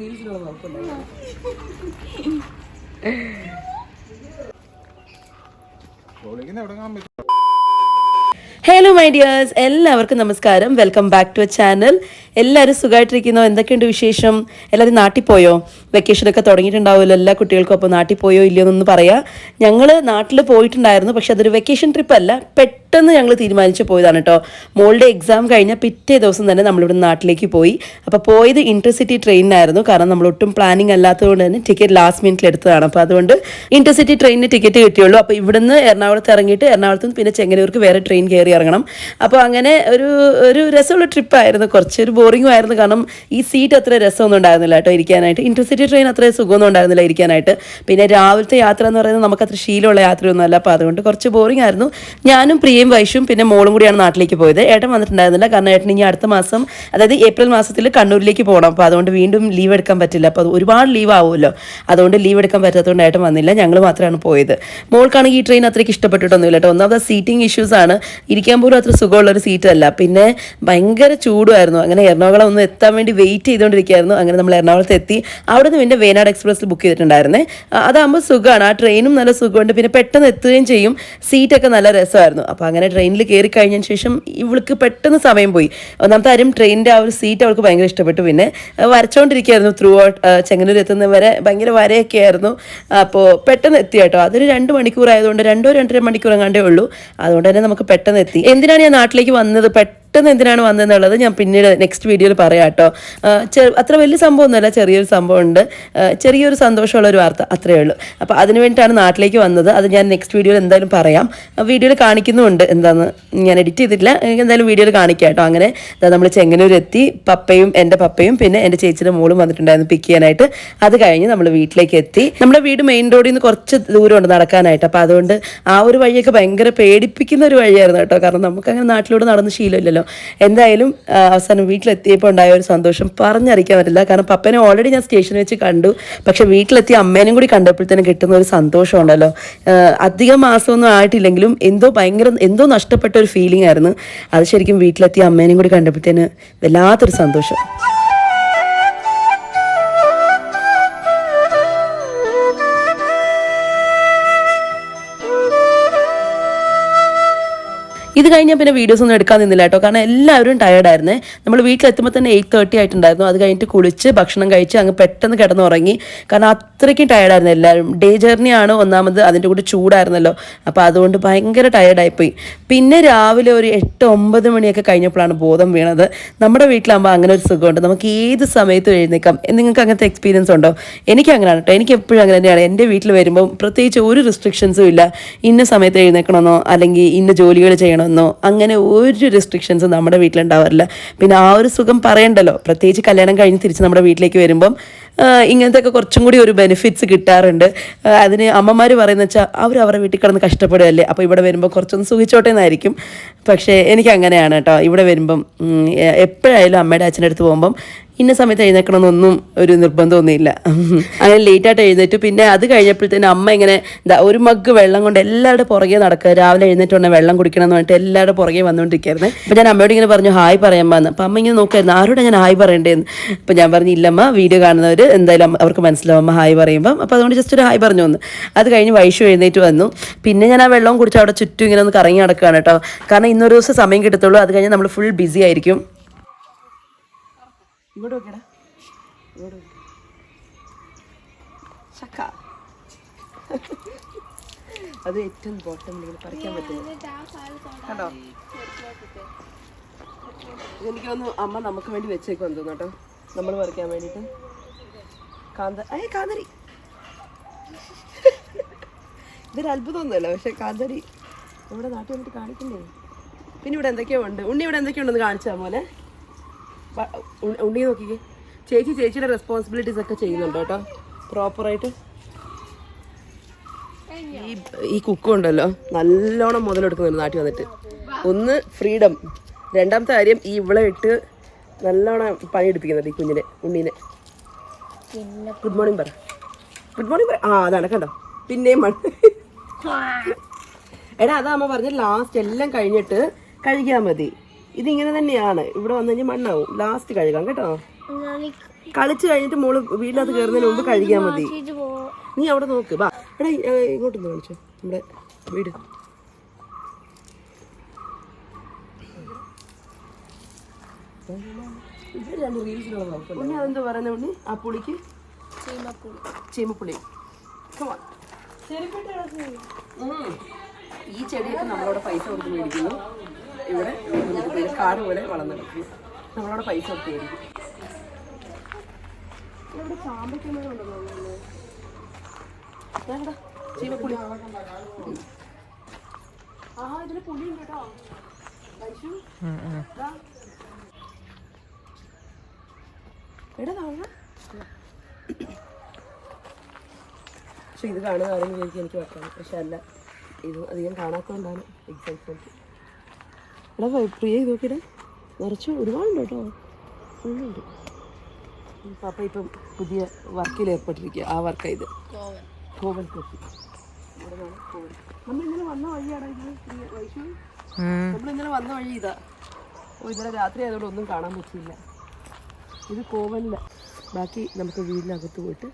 റീൽസിനുള്ള പറ്റും. Hello my dears എല്ലാവർക്കും നമസ്കാരം. Welcome back to a channel എല്ലാവരും സുഖമായിട്ടിരിക്കുന്നോ? എന്തൊക്കെയുണ്ട് വിശേഷം? എല്ലാവരും നാട്ടിൽ പോയോ വെക്കേഷനൊക്കെ തുടങ്ങിയിട്ടുണ്ടാവുമല്ലോ. എല്ലാ കുട്ടികൾക്കും അപ്പോൾ നാട്ടിൽ പോയോ ഇല്ലയോ എന്നൊന്ന് പറയാം. ഞങ്ങൾ നാട്ടിൽ പോയിട്ടുണ്ടായിരുന്നു. പക്ഷെ അതൊരു വെക്കേഷൻ ട്രിപ്പ് അല്ല. പെട്ടെന്ന് ഞങ്ങൾ തീരുമാനിച്ചു പോയതാണ് കേട്ടോ. മോളുടെ എക്സാം കഴിഞ്ഞ പിറ്റേ ദിവസം തന്നെ നമ്മളിവിടെ നാട്ടിലേക്ക് പോയി. അപ്പോൾ പോയത് ഇന്റർസിറ്റി ട്രെയിനിനായിരുന്നു കാരണം നമ്മൾ ഒട്ടും പ്ലാനിങ് അല്ലാത്തതുകൊണ്ട് തന്നെ ടിക്കറ്റ് ലാസ്റ്റ് മിനിറ്റിൽ എടുത്തതാണ്. അപ്പോൾ അതുകൊണ്ട് ഇന്റർസിറ്റി ട്രെയിനിന് ടിക്കറ്റ് കിട്ടിയുള്ളൂ. അപ്പോൾ ഇവിടുന്ന് എറണാകുളത്ത് ഇറങ്ങിയിട്ട് എറണാകുളത്ത് നിന്ന് പിന്നെ ചെങ്ങന്നൂർക്ക് വേറെ ട്രെയിൻ കയറി ഇറങ്ങണം. അപ്പോൾ അങ്ങനെ ഒരു ഒരു രസമുള്ള ട്രിപ്പായിരുന്നു. കുറച്ചൊരു ബോറിംഗും ആയിരുന്നു. കാരണം ഈ സീറ്റ് അത്ര രസമൊന്നും ഉണ്ടായിരുന്നില്ല കേട്ടോ ഇരിക്കാനായിട്ട്. ഇന്റർസിറ്റി ട്രെയിൻ അത്ര സുഖമൊന്നും ഉണ്ടായിരുന്നില്ല ഇരിക്കാനായിട്ട്. പിന്നെ രാവിലത്തെ യാത്ര എന്ന് പറയുന്നത് നമുക്ക് അത്ര ശീലമുള്ള യാത്രയൊന്നും അല്ല. അപ്പോൾ അതുകൊണ്ട് കുറച്ച് ബോറിംഗ് ആയിരുന്നു. ഞാനും പ്രിയയും വൈഷും പിന്നെ മോളും കൂടിയാണ് നാട്ടിലേക്ക് പോയത്. ഏട്ടൻ വന്നിട്ടുണ്ടായിരുന്നില്ല. കാരണം ഏട്ടൻ ഇനി അടുത്ത മാസം അതായത് ഏപ്രിൽ മാസത്തിൽ കണ്ണൂരിലേക്ക് പോകണം. അപ്പോൾ അതുകൊണ്ട് വീണ്ടും ലീവ് എടുക്കാൻ പറ്റില്ല. അപ്പോൾ അത് ഒരുപാട് ലീവ് ആവുമല്ലോ. അതുകൊണ്ട് ലീവ് എടുക്കാൻ പറ്റാത്തതുകൊണ്ട് ഏട്ടൻ വന്നില്ല. ഞങ്ങൾ മാത്രമാണ് പോയത്. മോൾക്കാണെങ്കിൽ ഈ ട്രെയിൻ അത്രയ്ക്ക് ഇഷ്ടപ്പെട്ടിട്ടൊന്നുമില്ല കേട്ടോ. ഒന്നാമത് സീറ്റിംഗ് ഇഷ്യൂസ് ആണ്. ഇരിക്കാൻ പോലും അത്ര സുഖമുള്ളൊരു സീറ്റ് അല്ല. പിന്നെ ഭയങ്കര ചൂടുമായിരുന്നു. അങ്ങനെ എറണാകുളം ഒന്ന് എത്താൻ വേണ്ടി വെയിറ്റ് ചെയ്തുകൊണ്ടിരിക്കുകയായിരുന്നു അങ്ങനെ നമ്മൾ എറണാകുളത്ത് എത്തി. അവിടെ നിന്ന് പിന്നെ വേനാട് എക്സ്പ്രസ്സിൽ ബുക്ക് ചെയ്തിട്ടുണ്ടായിരുന്നേ. അതാകുമ്പോൾ സുഖമാണ്. ആ ട്രെയിനും നല്ല സുഖമുണ്ട്. പിന്നെ പെട്ടെന്ന് എത്തുകയും ചെയ്യും. സീറ്റൊക്കെ നല്ല രസമായിരുന്നു. അപ്പോൾ അങ്ങനെ ട്രെയിനിൽ കയറി കഴിഞ്ഞതിന് ശേഷം ഇവൾക്ക് പെട്ടെന്ന് സമയം പോയി. ഒന്നാമത്തെ കാര്യം ട്രെയിനിന്റെ ആ ഒരു സീറ്റ് അവൾക്ക് ഭയങ്കര ഇഷ്ടപ്പെട്ടു. പിന്നെ വരച്ചുകൊണ്ടിരിക്കുകയായിരുന്നു ത്രൂ ഔട്ട് ചെങ്ങന്നൂർ എത്തുന്നവരെ ഭയങ്കര വരയൊക്കെ ആയിരുന്നു. അപ്പോൾ പെട്ടെന്ന് എത്തി കേട്ടോ. അതൊരു രണ്ട് മണിക്കൂർ ആയതുകൊണ്ട് രണ്ടോ രണ്ടര മണിക്കൂർ എങ്ങാണ്ടേ ഉള്ളൂ. അതുകൊണ്ട് തന്നെ നമുക്ക് പെട്ടെന്ന് എത്തി എന്തിനാണ് ഞാൻ നാട്ടിലേക്ക് വന്നത്? പെട്ടെന്ന് എന്തിനാണ് വന്നതെന്നുള്ളത് ഞാൻ പിന്നീട് നെക്സ്റ്റ് വീഡിയോയിൽ പറയാം കേട്ടോ അത്ര വലിയ സംഭവമൊന്നുമല്ല ചെറിയൊരു സംഭവമുണ്ട്. ചെറിയൊരു സന്തോഷമുള്ള ഒരു വാർത്ത അത്രയേ ഉള്ളൂ. അപ്പോൾ അതിന് വേണ്ടിയിട്ടാണ് നാട്ടിലേക്ക് വന്നത്. അത് ഞാൻ നെക്സ്റ്റ് വീഡിയോയിൽ എന്തായാലും പറയാം. വീഡിയോയിൽ കാണിക്കുന്നുമുണ്ട്. എന്താന്ന് ഞാൻ എഡിറ്റ് ചെയ്തിട്ടില്ല. എന്തായാലും വീഡിയോയിൽ കാണിക്കാം കേട്ടോ അങ്ങനെ നമ്മൾ ചെങ്ങന്നൂർ എത്തി പപ്പയും എന്റെ പപ്പയും പിന്നെ എന്റെ ചേച്ചിയുടെ മോളും വന്നിട്ടുണ്ടായിരുന്നു പിക്ക് ചെയ്യാനായിട്ട്. അത് കഴിഞ്ഞ് നമ്മൾ വീട്ടിലേക്ക് എത്തി. നമ്മുടെ വീട് മെയിൻ റോഡിൽ നിന്ന് കുറച്ച് ദൂരമുണ്ട് നടക്കാനായിട്ട്. അപ്പോൾ അതുകൊണ്ട് ആ ഒരു വഴിയൊക്കെ ഭയങ്കര പേടിപ്പിക്കുന്ന ഒരു വഴിയായിരുന്നു കേട്ടോ. കാരണം നമുക്ക് അങ്ങനെ നാട്ടിലൂടെ നടന്ന് ശീലമില്ലല്ലോ. എന്തായാലും അവസാനം വീട്ടിലെത്തിയപ്പോൾ ഉണ്ടായ ഒരു സന്തോഷം പറഞ്ഞറിയിക്കാൻ പറ്റില്ല. കാരണം പപ്പനെ ഓൾറെഡി ഞാൻ സ്റ്റേഷനിൽ വെച്ച് കണ്ടു. പക്ഷെ വീട്ടിലെത്തിയ അമ്മേനും കൂടി കണ്ടപ്പോഴത്തേനും കിട്ടുന്ന ഒരു സന്തോഷം ഉണ്ടല്ലോ. അധികം മാസമൊന്നും ആയിട്ടില്ലെങ്കിലും എന്തോ ഭയങ്കര എന്തോ നഷ്ടപ്പെട്ട ഒരു ഫീലിംഗ് ആയിരുന്നു. അത് ശരിക്കും വീട്ടിലെത്തിയ അമ്മേനും കൂടി കണ്ടപ്പോഴത്തേന് വല്ലാത്തൊരു സന്തോഷം. ഇത് കഴിഞ്ഞാൽ പിന്നെ വീഡിയോസ് ഒന്നും എടുക്കാൻ നിന്നില്ല കേട്ടോ. കാരണം എല്ലാവരും ടയർഡായിരുന്നേ നമ്മൾ വീട്ടിലെത്തുമ്പോൾ തന്നെ എയ്റ്റ് തേർട്ടി ആയിട്ടുണ്ടായിരുന്നു. അത് കഴിഞ്ഞിട്ട് കുളിച്ച് ഭക്ഷണം കഴിച്ച് അങ്ങ് പെട്ടെന്ന് കിടന്നുറങ്ങി. കാരണം അത്രയ്ക്കും ടയർഡായിരുന്നു എല്ലാവരും. ഡേ ജേർണി ആണ് ഒന്നാമത് അതിന്റെ കൂടെ ചൂടായിരുന്നല്ലോ. അപ്പോൾ അതുകൊണ്ട് ഭയങ്കര ടയർഡായിപ്പോയി പിന്നെ രാവിലെ ഒരു എട്ട് ഒമ്പത് മണിയൊക്കെ കഴിഞ്ഞപ്പോഴാണ് ബോധം വീണത്. നമ്മുടെ വീട്ടിലാകുമ്പോൾ അങ്ങനെ ഒരു സുഖമുണ്ട്. നമുക്ക് ഏത് സമയത്തും എഴുന്നേക്കാം. നിങ്ങൾക്ക് അങ്ങനത്തെ എക്സ്പീരിയൻസ് ഉണ്ടോ? എനിക്ക് അങ്ങനെയാണ് കേട്ടോ. എനിക്ക് എപ്പോഴും അങ്ങനെ തന്നെയാണ്. എന്റെ വീട്ടിൽ വരുമ്പോൾ പ്രത്യേകിച്ച് ഒരു റെസ്ട്രിക്ഷൻസും ഇല്ല. ഇന്ന സമയത്ത് എഴുന്നേക്കണമെന്നോ അല്ലെങ്കിൽ ഇന്ന ജോലികൾ ചെയ്യണമെന്നോ അങ്ങനെ ഒരു റെസ്ട്രിക്ഷൻസും നമ്മുടെ വീട്ടിലുണ്ടാവാറില്ല. പിന്നെ ആ ഒരു സുഖം പറയണ്ടല്ലോ. പ്രത്യേകിച്ച് കല്യാണം കഴിഞ്ഞ് തിരിച്ച് നമ്മുടെ വീട്ടിലേക്ക് വരുമ്പം ആ, ഇങ്ങനത്തെ ഒക്കെ കുറച്ചും കൂടി ഒരു ബെനിഫിറ്റ്സ് കിട്ടാറുണ്ട്. അതിന് അമ്മമാർ പറയുന്ന വെച്ചാൽ അവർ അവരുടെ വീട്ടിൽ കിടന്ന് കഷ്ടപ്പെടുകയല്ലേ. അപ്പോൾ ഇവിടെ വരുമ്പോൾ കുറച്ചൊന്ന് സുഖിച്ചോട്ടെ എന്നായിരിക്കും. പക്ഷേ എനിക്ക് അങ്ങനെയാണ് കേട്ടോ. ഇവിടെ വരുമ്പം എപ്പോഴായാലും അമ്മയുടെ അച്ഛന്റെ അടുത്ത് പോകുമ്പം ഇന്ന സമയത്ത് എഴുന്നേക്കണമെന്നൊന്നും ഒരു നിർബന്ധമൊന്നുമില്ല അങ്ങനെ ലേറ്റായിട്ട് എഴുന്നേറ്റു. പിന്നെ അത് കഴിഞ്ഞപ്പോഴത്തേനും അമ്മ ഇങ്ങനെ ഒരു മഗ് വെള്ളം കൊണ്ട് എല്ലാവരുടെ പുറകെ നടക്കുക. രാവിലെ എഴുന്നേറ്റ് ഉടനെ വെള്ളം കുടിക്കണം എന്ന് പറഞ്ഞിട്ട് എല്ലാവരുടെ പുറകെ വന്നുകൊണ്ടിരിക്കുകയായിരുന്നു. അപ്പോൾ ഞാൻ അമ്മയോട് ഇങ്ങനെ പറഞ്ഞു ഹായ് പറയാൻ വന്ന്. അപ്പം അമ്മ ഇങ്ങനെ നോക്കായിരുന്നു ആരോടാ ഞാൻ ഹായ് പറയേണ്ടതെന്ന്? അപ്പം ഞാൻ പറഞ്ഞു ഇല്ലമ്മ വീഡിയോ കാണുന്നവർ എന്തായാലും അവർക്ക് മനസ്സിലാവും. അമ്മ ഹായ് പറയുമ്പം. അപ്പോൾ അതുകൊണ്ട് ജസ്റ്റ് ഒരു ഹായ് പറഞ്ഞു വന്നു. അത് കഴിഞ്ഞ് വൈഷു എഴുന്നേറ്റ് വന്നു. പിന്നെ ഞാൻ ആ വെള്ളം കുടിച്ച് അവിടെ ചുറ്റും ഇങ്ങനെ ഒന്ന് കറങ്ങി നടക്കുകയാണ് കേട്ടോ. കാരണം ഇന്നൊരു ദിവസം സമയം കിട്ടത്തുള്ളൂ. അത് കഴിഞ്ഞ് നമ്മൾ ഫുൾ ബിസി ആയിരിക്കും. ഇങ്ങോട്ട് നോക്കടാ ഇങ്ങോട്ട്. ചക്ക. അത് ഏറ്റവും ബോട്ടം ഇങ്ങനെ പറിക്കാൻ പറ്റില്ല കണ്ടോ എനിക്ക് തോന്നുന്നു അമ്മ നമുക്ക് വേണ്ടി വെച്ചേക്കും തോന്നുന്നു കേട്ടോ. നമ്മൾ പറിക്കാൻ വേണ്ടിയിട്ട്. കാന്ത ഏ കാന്തരി. ഇതൊരു അത്ഭുതമൊന്നുമല്ല പക്ഷെ കാന്തരി നമ്മുടെ നാട്ടിൽ വന്നിട്ട് കാണിക്കണ്ടേ പിന്നെ ഇവിടെ എന്തൊക്കെയോ ഉണ്ട്? ഉണ്ണി ഇവിടെ എന്തൊക്കെയോ ഉണ്ടെന്ന് കാണിച്ചാൽ ഉ- ഉണ്ണി നോക്കിക്കേ. ചേച്ചി ചേച്ചിയുടെ റെസ്പോൺസിബിലിറ്റീസ് ഒക്കെ ചെയ്യുന്നുണ്ട് കേട്ടോ. പ്രോപ്പറായിട്ട് ഈ ഈ കുക്കും ഉണ്ടല്ലോ നല്ലോണം മുതലെടുക്കുന്നുണ്ട് നാട്ടിൽ വന്നിട്ട്. ഒന്ന് ഫ്രീഡം രണ്ടാമത്തെ കാര്യം ഈ ഇവിടെ ഇട്ട് നല്ലോണം പണിയെടുപ്പിക്കുന്നുണ്ട് ഈ കുഞ്ഞിനെ ഉണ്ണീനെ. ഗുഡ് മോർണിംഗ് പറ. ഗുഡ് മോർണിംഗ് പറ. ആ അതാണ് കണ്ടോ. പിന്നെയും മണ് എടാ അതാ അമ്മ പറഞ്ഞ ലാസ്റ്റ് എല്ലാം കഴിഞ്ഞിട്ട് കഴുകിയാൽ മതി. ഇതിങ്ങനെ തന്നെയാണ്. ഇവിടെ വന്നു കഴിഞ്ഞാൽ മണ്ണാവും. ലാസ്റ്റ് കഴുകാം കേട്ടോ. കളിച്ചു കഴിഞ്ഞിട്ട് മോൾ വീട്ടിനകത്ത് കയറുന്നതിന് മുമ്പ് കഴിക്കാൻ മതി. നീ അവിടെ നോക്ക്. വാ. എടാ ഇങ്ങോട്ടൊന്ന് കാണിച്ചു. നമ്മുടെ വീട്. ഉണ്ണി അതെന്താ പറയുന്നത് ഉണ്ണി? ആ പുളിക്ക്? ചീമപ്പൂളി. ഈ ചെടിയൊക്കെ നമ്മളോട് പൈസ കൊടുത്ത് മേടിക്കുന്നു. ഇവിടെ കാട് പോലെ വളർന്നു കിടക്കും നമ്മളവിടെ പൈസ ഒക്കെ ഇവിടെ ചീമപ്പുളി ആ പുളിയുണ്ട് കേട്ടോ. പക്ഷെ ഇത് കാണുക ആരെങ്കിലും എനിക്ക് വെക്കണം പക്ഷെ അല്ല ഇത് അധികം കാണാത്തതുകൊണ്ടാണ് എക്സൈറ്റ്മെന്റ് എടാ ഫ്രീ ഇത് നോക്കിയിടെ നിറച്ച് ഒരുപാടുണ്ട് കേട്ടോ. ഫുള്ളുണ്ട്. പാപ്പ ഇപ്പം പുതിയ വർക്കിൽ ഏർപ്പെട്ടിരിക്കുക. ആ വർക്കാണ് ഇത്. കോവൽ. കൊത്തി ഇവിടെ നമ്മൾ ഇന്നലെ വന്ന വഴിയാണ് നമ്മൾ ഇന്നലെ വന്ന വഴി ഇതാ. ഓ ഇന്നലെ രാത്രി ആയതുകൊണ്ട് ഒന്നും കാണാൻ പറ്റില്ല ഇത് കോവലില്ല ബാക്കി നമുക്ക് വീടിനകത്ത് പോയിട്ട്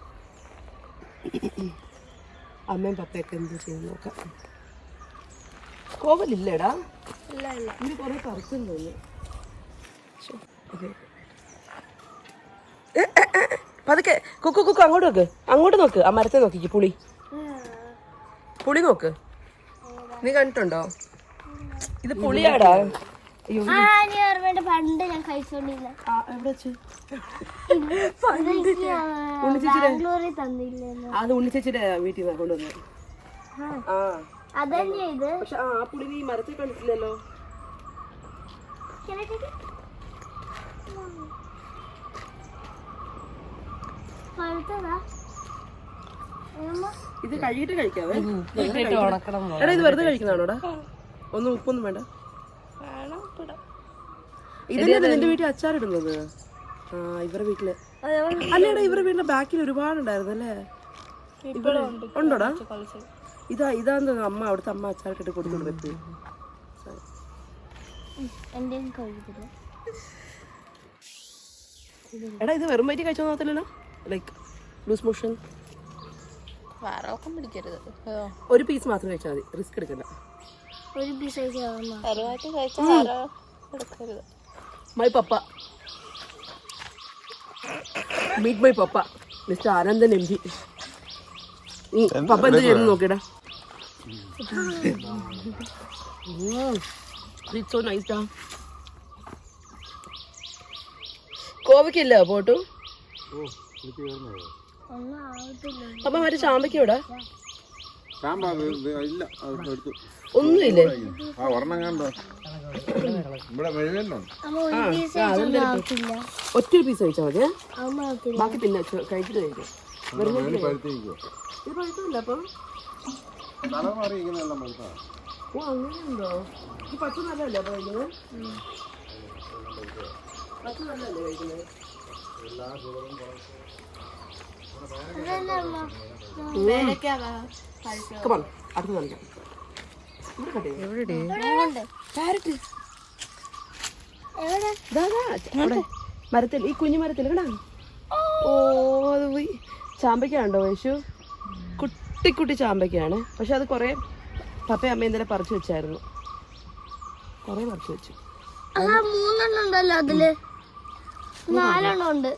അമ്മയും പപ്പയൊക്കെ എന്ത് ചെയ്യുന്നു നോക്കാം. കോവലില്ലേടാ? ഇല്ല ഇല്ല. ഇത് കുറെ പറിച്ചെന്ന് തോന്നി. പതുക്കെ. കുക്കു കുക്കു അങ്ങോട്ട് നോക്ക്. അങ്ങോട്ട് നോക്ക്. ആ മരത്തെ നോക്കിക്ക് പുളി. പുളി നോക്ക്. നീ കണ്ടിട്ടുണ്ടോ? ഇത് പുളിയാടാ. പണ്ട് ഞാൻ കഴിച്ചോണ്ടിരുന്ന. അത് ഉണ്ണിച്ചേച്ചിയുടെ വീട്ടിൽ നിന്ന് കൊണ്ടുവന്നത്. ആ. അതന്നെ ഇത്. പക്ഷെ ആ പുളി നീ മരത്തിൽ കണ്ടിട്ടില്ലല്ലോ? ഇത് കഴുകിട്ട് കഴിക്കാവേ. എടാ ഇത് വെറുതെ കഴിക്കുന്നതാണോടാ? ഒന്നും ഉപ്പൊന്നും വേണ്ട. ഇതല്ലേ നിന്റെ വീട്ടിൽ അച്ചാറിടുന്നത് ആ ഇവരുടെ വീട്ടിൽ. അല്ലേടാ ഇവരുടെ വീടിന്റെ ബാക്കിൽ ഒരുപാടുണ്ടായിരുന്നു അല്ലേ? ഇപ്പഴും ഉണ്ട്. ഉണ്ടോടാ. ഇതാ ഇതാന്ന് അമ്മ അവിടുത്തെ അമ്മ അച്ചാറിട്ടിട്ട് കൊടുത്തോണ്ട് വെപ്പ് ഉം, എടാ ഇത് വെറും വയറ്റി കഴിച്ചോ നോക്കത്തില്ലല്ലോ ലൈക്ക് ലൂസ് മോഷൻ പിടിക്കരുത്. ഒരു പീസ് മാത്രം കഴിച്ചാൽ മതി. റിസ്ക് എടുക്കണ്ട. ഒരു പീസ് കഴിച്ചാൽ my papa. Meet my papa. Mister Anandan M G papa എന്ത് ചെയ്യുന്നു നോക്കിടാ സോ നൈസ് കോവക്കില്ല കോവയ്ക്കില്ല പോട്ടു? അപ്പൊ മറ്റേ ചാമ്പയ്ക്ക് ഇവിടെ ഒന്നുമില്ലേ ഒറ്റ പീസ് കഴിച്ചാൽ മതി? ബാക്കി പിന്നെ കഴിച്ചിട്ട് കഴിക്കാം. വെറുതെ ഇത് പഴുത്തല്ല അപ്പം? കളർ മാറിയിരിക്കുന്നതെല്ലാം പഴുത്താ ഓ അങ്ങനെയുണ്ടോ ഈ പച്ച നല്ലതല്ലേ അപ്പൊ കഴിക്കുന്നത്? പച്ച നല്ലതല്ലേ കഴിക്കുന്നത്? അടുത്ത് മരത്തിൽ ഈ കുഞ്ഞു മരത്തിൽ കണ്ടാ? ഓ. അത് പോയി. ചാമ്പയ്ക്കാണ്ടോ വൈശു കുട്ടി കുട്ടി ചാമ്പയ്ക്കാണ്. പക്ഷെ അത് കുറേ പപ്പ അമ്മയും ഇന്നലെ പറിച്ചു വെച്ചായിരുന്നു. കുറേ പറിച്ചു വെച്ചു. ആ മൂന്നെണ്ണം ഉണ്ടല്ലോ അതിൽ. നാലെണ്ണം ഉണ്ട്.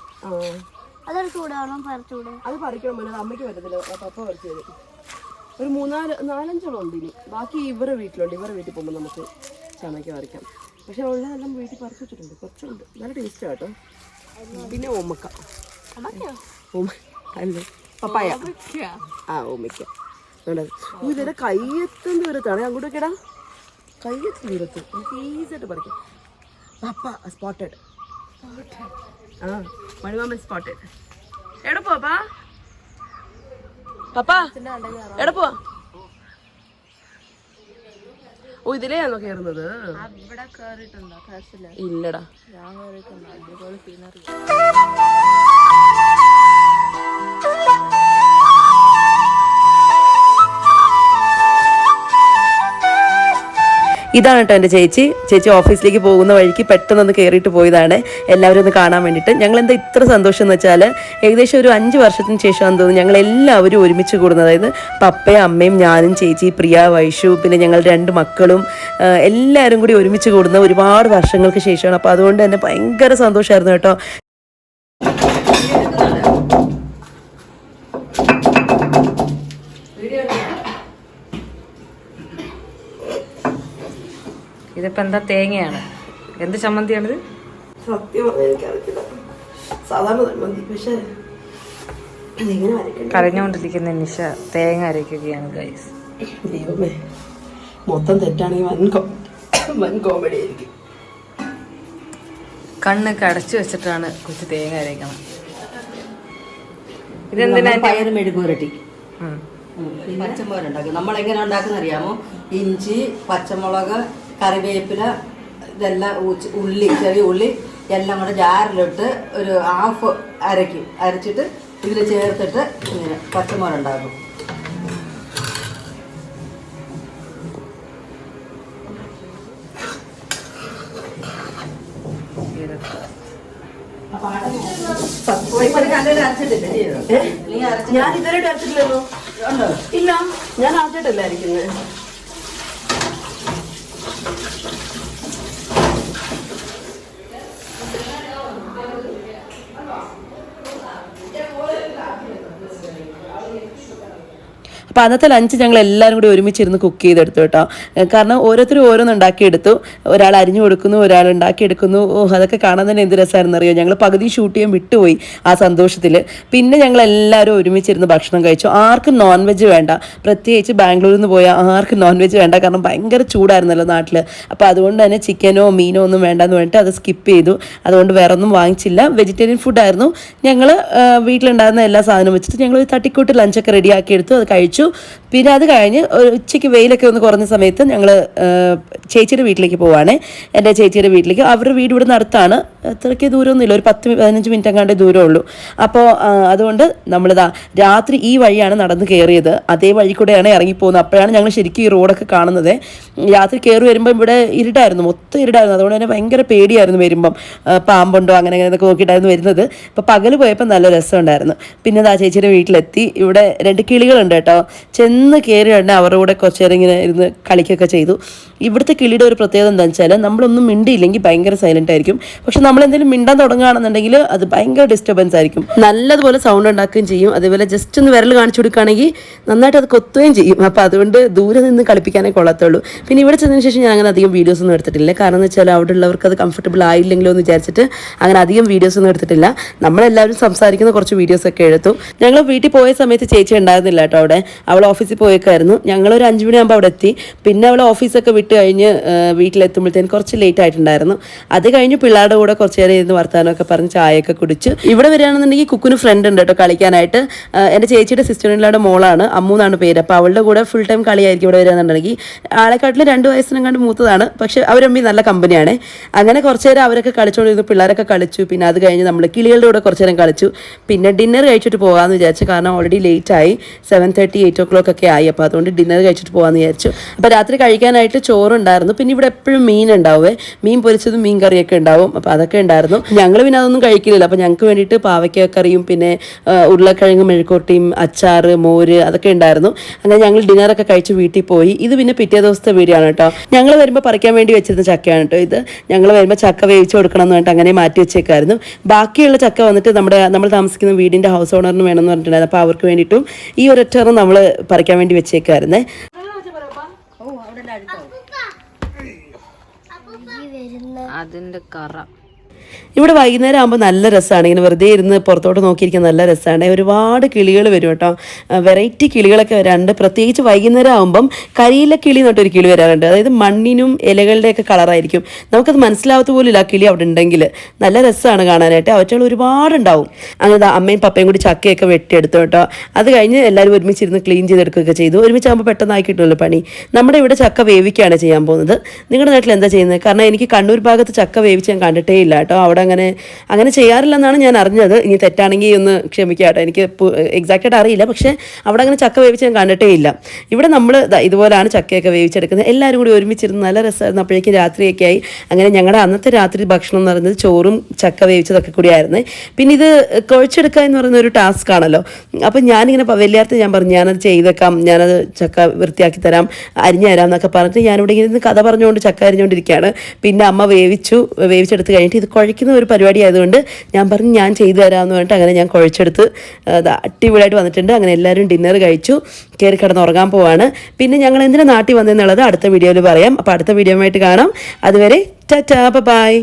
അതൊരു ചൂടാവണം പറിച്ചൂടെ അത് പറിക്കണം മോനെ അമ്മയ്ക്ക് പറ്റത്തില്ല. പപ്പ പറിച്ചു തരും. ഒരു മൂന്നാൽ നാലഞ്ചോളം ഉണ്ട് ഇനി. ബാക്കി ഇവരുടെ വീട്ടിലുണ്ട്. ഇവരുടെ വീട്ടിൽ പോകുമ്പോൾ നമുക്ക് ചമയ്ക്ക് പറിക്കാം. പക്ഷെ ഉള്ളതെല്ലാം വീട്ടിൽ പറിച്ചു വെച്ചിട്ടുണ്ട്. കുറച്ചുണ്ട്. നല്ല ടേസ്റ്റ് കേട്ടോ. പിന്നെ ഓമ അല്ലേ. പപ്പായ. ആ ഓമയ്ക്ക വേണ്ടത്. ഓ, ഇതിന്റെ കയ്യെത്തും ദൂരത്താണ് അങ്ങോട്ടൊക്കെടാ കയ്യെത്തും ദൂരത്ത് നമുക്ക് ഈസിയായിട്ട് പറിക്കാം. പപ്പ സ്പോട്ടഡ് ആ മണിമാമൻ സ്പോട്ടഡ് എവിടെ പോപ്പാ? പപ്പാ എവിടെ പോവാ? ഓ ഇതിലെയാണോ ക്ലാസ്സിൽ ഇല്ലടാ. ഞാൻ ഇതാണ് കേട്ടോ എന്റെ ചേച്ചി. ചേച്ചി ഓഫീസിലേക്ക് പോകുന്ന വഴിക്ക് പെട്ടെന്ന് ഒന്ന് കയറിയിട്ട് പോയതാണ്. എല്ലാവരും ഒന്ന് കാണാൻ വേണ്ടിയിട്ട്. ഞങ്ങൾ എന്താ ഇത്ര സന്തോഷം എന്ന് വെച്ചാൽ ഏകദേശം ഒരു അഞ്ച് വർഷത്തിന് ശേഷമാണെന്ന് തോന്നുന്നു ഞങ്ങൾ എല്ലാവരും ഒരുമിച്ച് കൂടുന്നത്. അതായത് പപ്പയും അമ്മയും ഞാനും ചേച്ചി പ്രിയ വൈഷു പിന്നെ ഞങ്ങൾ രണ്ട് മക്കളും എല്ലാവരും കൂടി ഒരുമിച്ച് കൂടുന്ന ഒരുപാട് വർഷങ്ങൾക്ക് ശേഷമാണ്. അപ്പോൾ അതുകൊണ്ട് തന്നെ ഭയങ്കര സന്തോഷമായിരുന്നു കേട്ടോ. ഇതിപ്പോ എന്താ തേങ്ങയാണ്? എന്ത് ചമ്മന്തിയാണിത്? സത്യം എനിക്കറിയില്ല സാധാരണ പക്ഷേ ഇങ്ങനെ വരയ്ക്കണം കരഞ്ഞുകൊണ്ടിരിക്കുന്ന നിഷ തേങ്ങ അരയ്ക്കുകയാണ് ഗൈസ് ദൈവമേ മൊത്തം തെറ്റാണെങ്കിൽ വൻ കടച്ചു വൻ കോമഡി ആയിരിക്കും. കണ്ണ് അടച്ചു വെച്ചിട്ടാണ് കൊച്ചു തേങ്ങ അരയ്ക്കണം ഇതെന്തിനാ പയർ മെഴുകുരട്ടി ഉണ്ടാക്കും. നമ്മൾ എങ്ങനെ ഉണ്ടാക്കുന്ന അറിയാമോ? ഇഞ്ചി പച്ചമുളക് കറിവേപ്പില ഇതെല്ലാം ഉള്ളി ചെറിയ ഉള്ളി എല്ലാം കൂടെ ജാറിലിട്ട് ഒരു ഹാഫ് അരയ്ക്കും അരച്ചിട്ട് ഇതിൽ ചേർത്തിട്ട് ഇങ്ങനെ പച്ചമുളക് ഉണ്ടാക്കും. ഞാൻ ഇതുവരെ അരച്ചിട്ടില്ലല്ലോ ഇല്ല ഞാൻ ആദ്യമായിട്ടല്ല അപ്പോൾ അന്നത്തെ ലഞ്ച് ഞങ്ങൾ എല്ലാവരും കൂടി ഒരുമിച്ചിരുന്ന് കുക്ക് ചെയ്തെടുത്തു കേട്ടോ. കാരണം ഓരോരുത്തരും ഓരോന്ന് ഉണ്ടാക്കിയെടുത്തു. ഒരാൾ അരിഞ്ഞു കൊടുക്കുന്നു ഒരാൾ ഉണ്ടാക്കിയെടുക്കുന്നു. അതൊക്കെ കാണാൻ തന്നെ എന്ത് രസമായിരുന്നു അറിയോ ഞങ്ങൾ പകുതി ഷൂട്ട് ചെയ്യാൻ വിട്ടുപോയി ആ സന്തോഷത്തിൽ പിന്നെ ഞങ്ങൾ എല്ലാവരും ഒരുമിച്ചിരുന്ന് ഭക്ഷണം കഴിച്ചു. ആർക്കും നോൺ വെജ് വേണ്ട. പ്രത്യേകിച്ച് ബാംഗ്ലൂരിൽ നിന്ന് പോയ ആർക്കും നോൺ വെജ് വേണ്ട. കാരണം ഭയങ്കര ചൂടായിരുന്നല്ലോ നാട്ടിൽ അപ്പോൾ അതുകൊണ്ട് തന്നെ ചിക്കനോ മീനോ ഒന്നും വേണ്ടെന്ന് പറഞ്ഞിട്ട് അത് സ്കിപ്പ് ചെയ്തു. അതുകൊണ്ട് വേറെ ഒന്നും വാങ്ങിച്ചില്ല വെജിറ്റേറിയൻ ഫുഡായിരുന്നു ഞങ്ങൾ വീട്ടിലുണ്ടായിരുന്ന എല്ലാ സാധനവും വെച്ചിട്ട് ഞങ്ങൾ ഒരു തട്ടിക്കൂട്ട് ലഞ്ചൊക്കെ റെഡിയാക്കി എടുത്തു. അത് കഴിച്ചു. Brasil പിന്നെ അത് കഴിഞ്ഞ് ഉച്ചയ്ക്ക് വെയിലൊക്കെ ഒന്ന് കുറഞ്ഞ സമയത്ത് ഞങ്ങൾ ചേച്ചിയുടെ വീട്ടിലേക്ക് പോവാണ്. എന്റെ ചേച്ചിയുടെ വീട്ടിലേക്ക്. അവരുടെ വീട് ഇവിടെ നടത്താണ്. അത്രയ്ക്ക് ദൂരമൊന്നുമില്ല. ഒരു പത്ത് പതിനഞ്ച് മിനിറ്റ് അങ്ങാണ്ട് ദൂരമേ ഉള്ളൂ. അപ്പോൾ അതുകൊണ്ട് നമ്മളിതാ രാത്രി ഈ വഴിയാണ് നടന്ന് കയറിയത്. അതേ വഴി കൂടെയാണ് ഇറങ്ങിപ്പോകുന്നത്. അപ്പോഴാണ് ഞങ്ങൾ ശരിക്കും ഈ റോഡൊക്കെ കാണുന്നത്. രാത്രി കയറി വരുമ്പോൾ ഇവിടെ ഇരുട്ടായിരുന്നു. മൊത്തം ഇരുട്ടായിരുന്നു. അതുകൊണ്ട് തന്നെ ഭയങ്കര പേടിയായിരുന്നു വരുമ്പം. പാമ്പുണ്ടോ അങ്ങനെ അങ്ങനെ നോക്കിയിട്ടായിരുന്നു വരുന്നത്. അപ്പോൾ പകൽ പോയപ്പോൾ നല്ല രസമുണ്ടായിരുന്നു. പിന്നെ ദാ ചേച്ചിയുടെ വീട്ടിലെത്തി. ഇവിടെ രണ്ട് കിളികളുണ്ട് കേട്ടോ. ചെന്ന് കയറി ഉടനെ അവരുടെ കൂടെ കുറച്ച് നേരം ഇങ്ങനെ ഇരുന്ന് കളിക്കൊക്കെ ചെയ്തു. ഇവിടുത്തെ കിളിയുടെ ഒരു പ്രത്യേകത എന്താണെന്ന് വെച്ചാൽ നമ്മളൊന്നും മിണ്ടിയില്ലെങ്കിൽ ഭയങ്കര സൈലന്റ് ആയിരിക്കും. പക്ഷെ നമ്മൾ എന്തെങ്കിലും മിണ്ടാൻ തുടങ്ങുകയാണെന്നുണ്ടെങ്കിൽ അത് ഭയങ്കര ഡിസ്റ്റർബൻസ് ആയിരിക്കും. നല്ലതുപോലെ സൗണ്ട് ഉണ്ടാക്കുകയും ചെയ്യും. അതേപോലെ ജസ്റ്റ് ഒന്ന് വിരൽ കാണിച്ചു കൊടുക്കുകയാണെങ്കിൽ നന്നായിട്ട് അത് കൊത്തുകയും ചെയ്യും. അപ്പോൾ അതുകൊണ്ട് ദൂരെ നിന്ന് കളിപ്പിക്കാനേ കൊള്ളത്തുള്ളൂ. പിന്നെ ഇവിടെ ചെന്നതിന് ശേഷം ഞാൻ അങ്ങനെ അധികം വീഡിയോസ് ഒന്നും എടുത്തിട്ടില്ല. കാരണം എന്ന് വെച്ചാൽ അവിടെ ഉള്ളവർക്ക് അത് കംഫർട്ടബിൾ ആയില്ലെങ്കിലോ എന്ന് വിചാരിച്ചിട്ട് അങ്ങനെ അധികം വീഡിയോസ് ഒന്നും എടുത്തിട്ടില്ല. നമ്മളെല്ലാവരും സംസാരിക്കുന്ന കുറച്ച് വീഡിയോസ് ഒക്കെ എടുത്തു. ഞങ്ങൾ വീട്ടിൽ പോയ സമയത്ത് ചേച്ചി ഉണ്ടായിരുന്നില്ല കേട്ടോ അവിടെ. അവൾ ഓഫീസിൽ പോയേക്കായിരുന്നു. ഞങ്ങൾ ഒരു അഞ്ച് മണിയാകുമ്പോൾ അവിടെ എത്തി പിന്നെ അവൾ ഓഫീസൊക്കെ വിട്ട് കഴിഞ്ഞ് വീട്ടിലെത്തുമ്പോഴത്തേന് കുറച്ച് ലേറ്റ് ആയിട്ടുണ്ടായിരുന്നു. അത് കഴിഞ്ഞ് പിള്ളേരുടെ കൂടെ കുറച്ച് നേരം ഇരുന്ന് വർത്തമാനമൊക്കെ പറഞ്ഞ് ചായയൊക്കെ കുടിച്ച്. ഇവിടെ വരികയാണെന്നുണ്ടെങ്കിൽ കുക്കിന് ഫ്രണ്ട് ഉണ്ട് കേട്ടോ കളിക്കാനായിട്ട്. എന്റെ ചേച്ചിയുടെ സിസ്റ്ററിന്റെ മോളാണ്. അമ്മു എന്നാണ് പേര്. അപ്പോൾ അവളുടെ കൂടെ ഫുൾ ടൈം കളിയായിരിക്കും ഇവിടെ വരികയാണെന്നുണ്ടെങ്കിൽ. ആളെക്കാട്ടിലും രണ്ട് വയസ്സിനും കണ്ട് മൂത്തതാണ്. പക്ഷെ അവരമ്മി നല്ല കമ്പനിയാണ് അങ്ങനെ കുറച്ച് നേരം അവരൊക്കെ കളിച്ചുകൊണ്ടിരുന്നു പിള്ളേരൊക്കെ കളിച്ചു. പിന്നെ അത് കഴിഞ്ഞ് നമ്മൾ കിളികളുടെ കൂടെ കുറച്ച് നേരം കളിച്ചു. പിന്നെ ഡിന്നർ കഴിച്ചിട്ട് പോകാമെന്ന് വിചാരിച്ചു കാരണം ഓൾറെഡി ലേറ്റ് ആയി. Seven thirty eight o'clock ഒക്കെ ആയി. അപ്പോൾ അതുകൊണ്ട് ഡിന്നർ കഴിച്ചിട്ട് പോകാമെന്ന് വിചാരിച്ചു. അപ്പോൾ രാത്രി കഴിക്കാനായിട്ട് ചോറുണ്ടായിരുന്നു. പിന്നെ ഇവിടെ എപ്പോഴും മീൻ ഉണ്ടാവുമേ മീൻ പൊരിച്ചതും മീൻ കറിയൊക്കെ ഉണ്ടാവും. അപ്പോൾ അതൊക്കെ ഉണ്ടായിരുന്നു. ഞങ്ങൾ പിന്നെ അതൊന്നും കഴിക്കില്ല അപ്പോൾ ഞങ്ങൾക്ക് വേണ്ടിയിട്ട് പാവയ്ക്ക കറിയും പിന്നെ ഉരുളക്കിഴങ്ങ് മെഴുക്കോട്ടിയും അച്ചാറ് മോര് അതൊക്കെ ഉണ്ടായിരുന്നു. അങ്ങനെ ഞങ്ങൾ ഡിന്നറൊക്കെ കഴിച്ച് വീട്ടിൽ പോയി. ഇത് പിന്നെ പിറ്റേ ദിവസത്തെ ആണ് കേട്ടോ. ഞങ്ങൾ വരുമ്പോൾ പറിക്കാൻ വേണ്ടി വെച്ചിരുന്ന ചക്കയാണ് കേട്ടോ ഇത്. ഞങ്ങൾ വരുമ്പോൾ ചക്ക വേവിച്ച് കൊടുക്കണം എന്ന് പറഞ്ഞിട്ട് അങ്ങനെ മാറ്റി വെച്ചേക്കായിരുന്നു. ബാക്കിയുള്ള ചക്ക വന്നിട്ട് നമ്മുടെ നമ്മൾ താമസിക്കുന്ന വീടിന്റെ ഹൗസ് ഓണറിന് വേണമെന്ന് പറഞ്ഞിട്ടുണ്ടായിരുന്നു. അപ്പോൾ അവർക്ക് വേണ്ടിയിട്ടും ഈ ഒരൊറ്റ നമ്മൾ പറിക്കാൻ വേണ്ടി വെച്ചേക്കായിരുന്നേ അതിന്റെ കറ. ഇവിടെ വൈകുന്നേരം ആകുമ്പോൾ നല്ല രസമാണ്. ഇങ്ങനെ വെറുതെ ഇരുന്ന് പുറത്തോട്ട് നോക്കിയിരിക്കാൻ നല്ല രസമാണ്. ഒരുപാട് കിളികൾ വരും കേട്ടോ. വെറൈറ്റി കിളികളൊക്കെ വരാറുണ്ട് പ്രത്യേകിച്ച് വൈകുന്നേരം ആകുമ്പം കരിയില കിളി എന്നിട്ടൊരു കിളി വരാറുണ്ട്. അതായത് മണ്ണിനും ഇലകളുടെയൊക്കെ കളറായിരിക്കും. നമുക്കത് മനസ്സിലാവത്ത പോലില്ല ആ കിളി അവിടെ ഉണ്ടെങ്കിൽ. നല്ല രസമാണ് കാണാനായിട്ട്. അവറ്റകൾ ഒരുപാടുണ്ടാവും. അങ്ങനെ അമ്മയും പപ്പയും കൂടി ചക്കയൊക്കെ വെട്ടിയെടുത്തു കേട്ടോ. അത് കഴിഞ്ഞ് എല്ലാവരും ഒരുമിച്ചിരുന്ന് ക്ലീൻ ചെയ്തെടുക്കുകയൊക്കെ ചെയ്തു. ഒരുമിച്ചാകുമ്പോൾ പെട്ടെന്നായി കിട്ടുമല്ലോ പണി. നമ്മുടെ ഇവിടെ ചക്ക വേവിക്കുകയാണ് ചെയ്യാൻ പോകുന്നത്. നിങ്ങളുടെ നാട്ടിൽ എന്താ ചെയ്യുന്നത്? കാരണം എനിക്ക് കണ്ണൂർ ഭാഗത്ത് ചക്ക വേവിച്ച് ഞാൻ കണ്ടിട്ടേ ഇല്ല കേട്ടോ. കേട്ടോ അവിടെ അങ്ങനെ അങ്ങനെ ചെയ്യാറില്ലെന്നാണ് ഞാൻ അറിഞ്ഞത്. ഇനി തെറ്റാണെങ്കിൽ ഒന്ന് ക്ഷമിക്കുക കേട്ടോ എനിക്ക് എക്സാക്റ്റായിട്ട് അറിയില്ല. പക്ഷേ അവിടെ അങ്ങനെ ചക്ക വേവിച്ച് ഞാൻ കണ്ടിട്ടേ ഇല്ല. ഇവിടെ നമ്മൾ ഇതുപോലാണ് ചക്കയൊക്കെ വേവിച്ചെടുക്കുന്നത്. എല്ലാവരും കൂടി ഒരുമിച്ചിരുന്ന് നല്ല രസമായിരുന്നു അപ്പോഴേക്കും രാത്രിയൊക്കെ ആയി അങ്ങനെ ഞങ്ങളുടെ അന്നത്തെ രാത്രി ഭക്ഷണം എന്ന് പറയുന്നത് ചോറും ചക്ക വേവിച്ചതൊക്കെ കൂടിയായിരുന്നു. പിന്നെ ഇത് കുഴച്ചെടുക്കുക എന്ന് പറയുന്ന ഒരു ടാസ്ക് ആണല്ലോ. അപ്പം ഞാനിങ്ങനെ വലിയാർത്ത് ഞാൻ പറഞ്ഞു ഞാനത് ചെയ്തേക്കാം. ഞാനത് ചക്ക വൃത്തിയാക്കി തരാം. അരിഞ്ഞു തരാം എന്നൊക്കെ പറഞ്ഞിട്ട് ഞാനിവിടെ ഇങ്ങനെ കഥ പറഞ്ഞുകൊണ്ട് ചക്ക അരിഞ്ഞുകൊണ്ടിരിക്കുകയാണ്. പിന്നെ അമ്മ വേവിച്ചു വേവിച്ചെടുത്ത് കഴിഞ്ഞിട്ട് ഇത് കുഴയ്ക്കുന്ന ഒരു പരിപാടി ആയതുകൊണ്ട് ഞാൻ പറഞ്ഞു ഞാൻ ചെയ്തു തരാമെന്ന് പറഞ്ഞിട്ട് അങ്ങനെ ഞാൻ കുഴച്ചെടുത്ത് അടിപൊളിയായിട്ട് വന്നിട്ടുണ്ട്. അങ്ങനെ എല്ലാവരും ഡിന്നർ കഴിച്ചു കയറി കിടന്ന് ഉറങ്ങാൻ പോവാണ്. പിന്നെ ഞങ്ങൾ എന്തിനാണ് നാട്ടിൽ വന്നതെന്നുള്ളത് അടുത്ത വീഡിയോയിൽ പറയാം. അപ്പോൾ അടുത്ത വീഡിയോ ആയിട്ട് കാണാം. അതുവരെ ടാറ്റാ ബൈ.